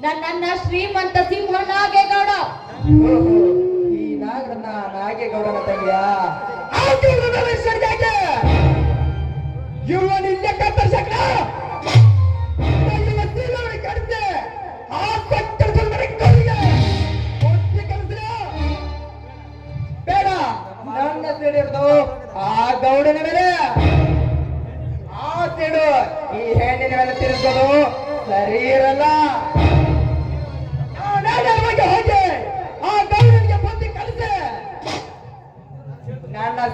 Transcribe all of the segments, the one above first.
ನನ್ನನ್ನ ಶ್ರೀಮಂತ ಸಿಂಹ ನಾಗೇಗೌಡ ಈ ನಾಗರನ್ನ ನಾಗೇಗೌಡನ ತಂಗಿಯ? ಇವನ್ ಇಲ್ಲೇ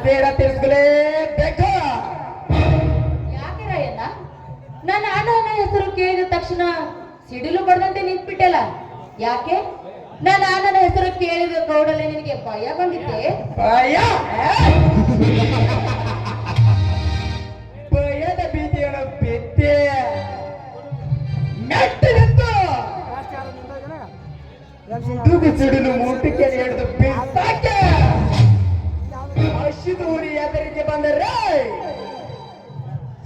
ಸೇರ ತಿರ್ಸ್ಕೊಳ್ಳೇಬೇಕು ಯಾಕೆ ರಾಯಣ್ಣ? ನನ್ನ ಅಣ್ಣನ ಹೆಸರು ಕೇಳಿದ ತಕ್ಷಣ ಸಿಡಿಲು ಬಡದಂತೆ ನಿಂತ್ಬಿಟ್ಟಲ್ಲ. ಯಾಕೆ? ನನ್ನ ಅಣ್ಣನ ಹೆಸರು ಕೇಳಿದ ಗೌಡಲೆ ನಿನಗೆ ಭಯ ಬಂದಿತ್ತೆ? ಭಯ? ಭಯದ ಭೀತಿಯನ್ನು ಬಿದ್ದೆ ಮೆಟ್ಟಿನಿಂದ ಸಿಡಿಲು ಮೂಟಕ್ಕೆ ಹಿಡಿದು ಬಂದರೆ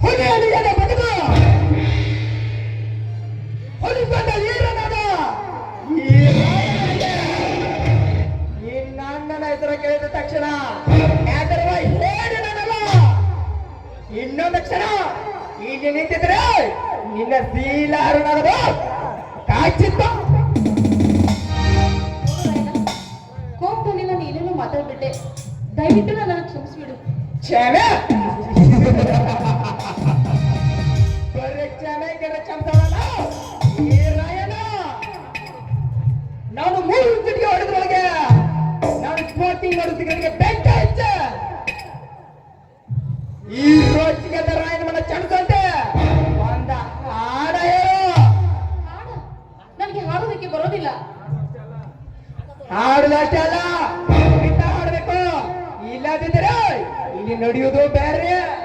ಹುಲಿಯಲ್ಲಿ ಎದೆ ಬಗೆದು ಹುಲಿ ಬಂದ ಈರನದ ಈ ನಿನ್ನ ಹೆಸರು ಕೇಳಿದ ತಕ್ಷಣ ಹೆದರುವ ಹೇಳಿ ನನಗ ಇನ್ನೊಂದು ಕ್ಷಣ ಇಲ್ಲಿ ನಿಂತಿದ್ರೆ ನಿನ್ನ ಶೀಲ ಹರುಣದು ಕಾಚಿತ್ತು ಕೋಪದಲ್ಲಿ ನಾನು ಮಾತಾಡ್ಬಿಟ್ಟೆ. ದಯವಿಟ್ಟು ನನ್ನ ಕ್ಷಮಿಸ್ಬಿಡು. ನಾನು ಮೂರು ಚಿಟಿಗೆ ಹೊಡೆದ್ರೊಳಗೆ ನಾನು ಸ್ಮೋಕಿಂಗ್ ಮಾಡೋದಕ್ಕೆ ಬೆಂಕ ಹಚ್ಚ. ಈ ರೋಚಿಗೆ ರಾಯನ ಮನ ಚಣಸಂತೆ ಒಂದ ಹಾಡ ಹೇಳು. ನನಗೆ ಹಾಡೋದಕ್ಕೆ ಬರೋದಿಲ್ಲ. ಹಾಡುದಷ್ಟೇ ಇಲ್ಲಿ ನಡೆಯುವುದು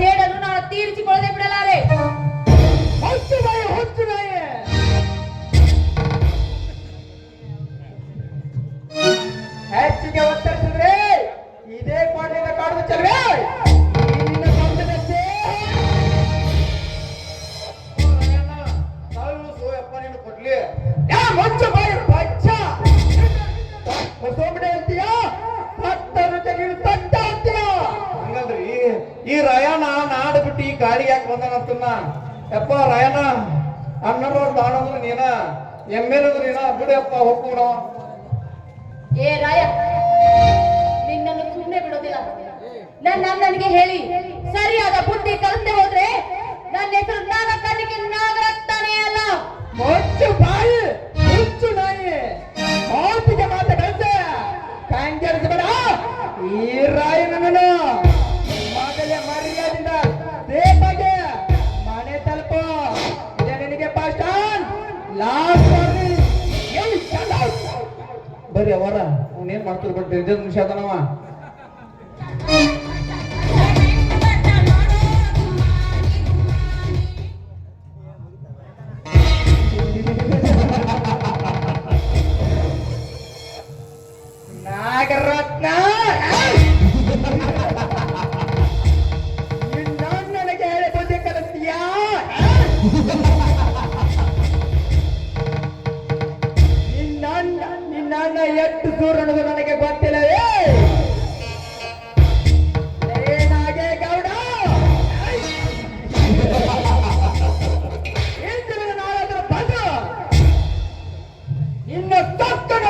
ಸೇಡನ್ನು ನಾನು ತೀರಿಸಿಕೊಳ್ಳದೆ ಬಿಡಲಾರೆ. ಹುಚ್ಚು ನಾಯಿ ಬಂದಾನಂತನ್ನ ಯಪ್ಪ ರಯನ ಅಣ್ಣನವ್ರು ದಾನದ್ರು ನೀನ ಎಮ್ಮೆಲದ್ರು ನೀನ? ಬಿಡಪ್ಪ ಹೋಗ್ಬಿಡ ಏ ರಾಯ, ನಿನ್ನನ್ನು ಸುಮ್ಮನೆ ಬಿಡೋದಿಲ್ಲ. ನನ್ನ ಅಣ್ಣನಿಗೆ ಹೇಳಿ, ಸರಿಯಾದ ಬುದ್ಧಿ ಕಲಿತೆ ಹೋದ್ರೆ ನನ್ನ ಹೆಸರು ನಾಗ ಬರ್ರಿ ಅವರ ಅವ್ನೇನ್ ಮಾಡ್ತಿರ್ ಬಟ್ ನಿಜ ನಿಮಿಷ ಅದನವ ಎಷ್ಟು ದೂರ ಅನ್ನೋದು ನನಗೆ ಗೊತ್ತಿಲ್ಲವೇ ಏನಾಗೆ ಗೌಡ ಇಂದಿನ ನಿನ್ನ ದೇಹ